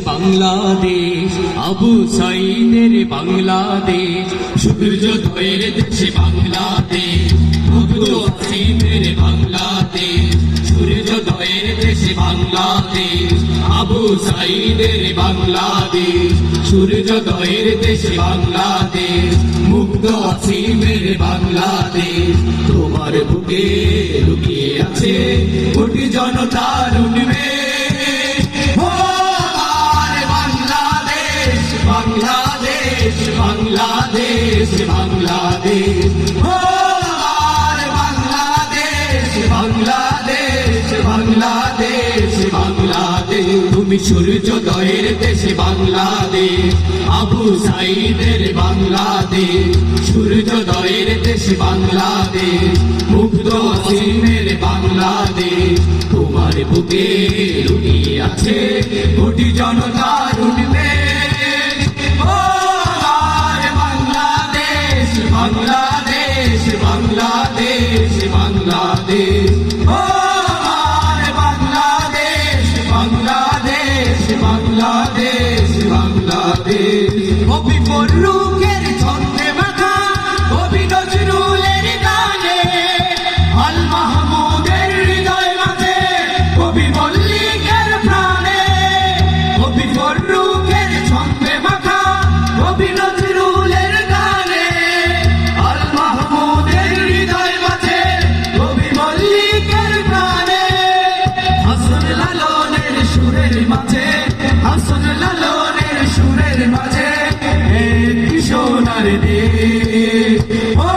বাংলাদেশ, আবু সাইদের বাংলাদেশ সূর্যোদয়ের দেশে বাংলাদেশ মুগ্ধ আসিমের বাংলাদেশ সূর্যোদয়ের দেশে বাংলাদেশ, আবু সাইদের বাংলাদেশ সূর্যোদয়ের দেশে বাংলাদেশ মুগ্ধ আসিমের বাংলাদেশ। তোমার বুকে লুকিয়ে আছে কোটি জনতার উন্মেষ বাংলাদেশ বাংলাদেশ বাংলাদেশ। আমার বাংলাদেশ বাংলাদেশ বাংলাদেশ বাংলাদেশ। তুমি সূর্যোদয়ের দেশে বাংলাদেশ, আবু সাইদের বাংলাদেশ। সূর্যোদয়ের দেশে বাংলাদেশ, মুগ্ধ অসীমের বাংলাদেশ। তোমার বুকে লুকিয়ে আছে কোটি জনতার พี่ฝนรู้ সোনার দেশ ও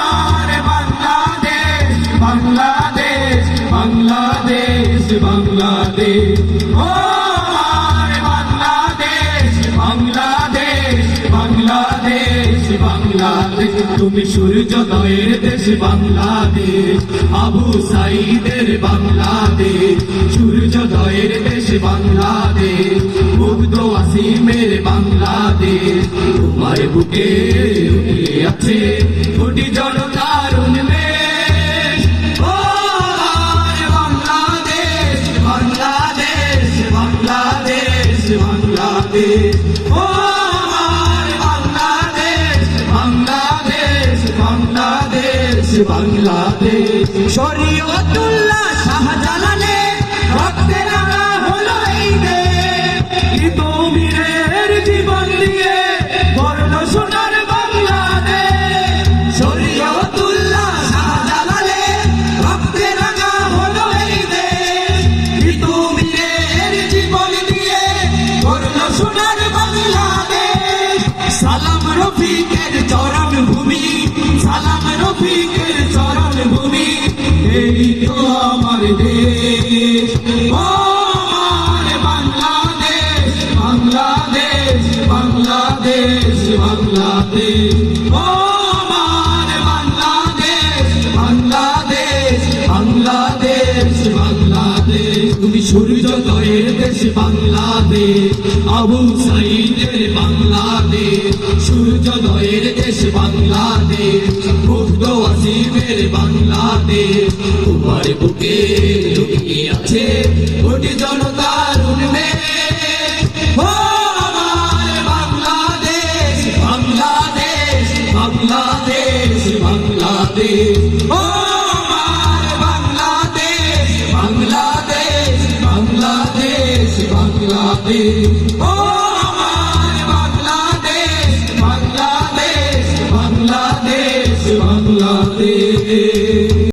আমার বাংলাদেশ বাংলাদেশ বাংলাদেশ বাংলাদেশ। ও আমার বাংলাদেশ বাংলাদেশ বাংলাদেশ বাংলাদেশ। তুমি সূর্যোদয়ের দেশ, বাংলাদেশ। আবু সাইদের বাংলাদেশ। সূর্যোদয়ের দেশ, বাংলাদেশ। মুগ্ধ আসিমের বাংলাদেশ। বুকে লুকিয়ে আছে কোটি জনতার উন্মেষ। ও বাংলাদেশ বাংলাদেশ বাংলাদেশ বাংলাদেশ। ও বাংলাদেশ বাংলাদেশ বাংলাদেশ বাংলাদেশ। শরীয়তুল্লাহ শাহজালালের রক্তে সোনার বাংলাদেশ। সালাম রফিকের চরণ ভূমি, সালাম রফিকের চরণ ভূমি, এই তো আমার দেশ। আমার বাংলাদেশ বাংলাদেশ বাংলাদেশ বাংলাদেশ। আমার বাংলাদেশ বাংলাদেশ বাংলাদেশ বাংলাদেশ। তুমি দেশ বাংলাদেশ, আবু সাইদের বাংলাদেশ, সূর্যোদয়ের দেশ বাংলাদেশ মুগ্ধ আসিমের বাংলাদেশ। তোমার বুকে লুকিয়ে আছে কোটি জনতার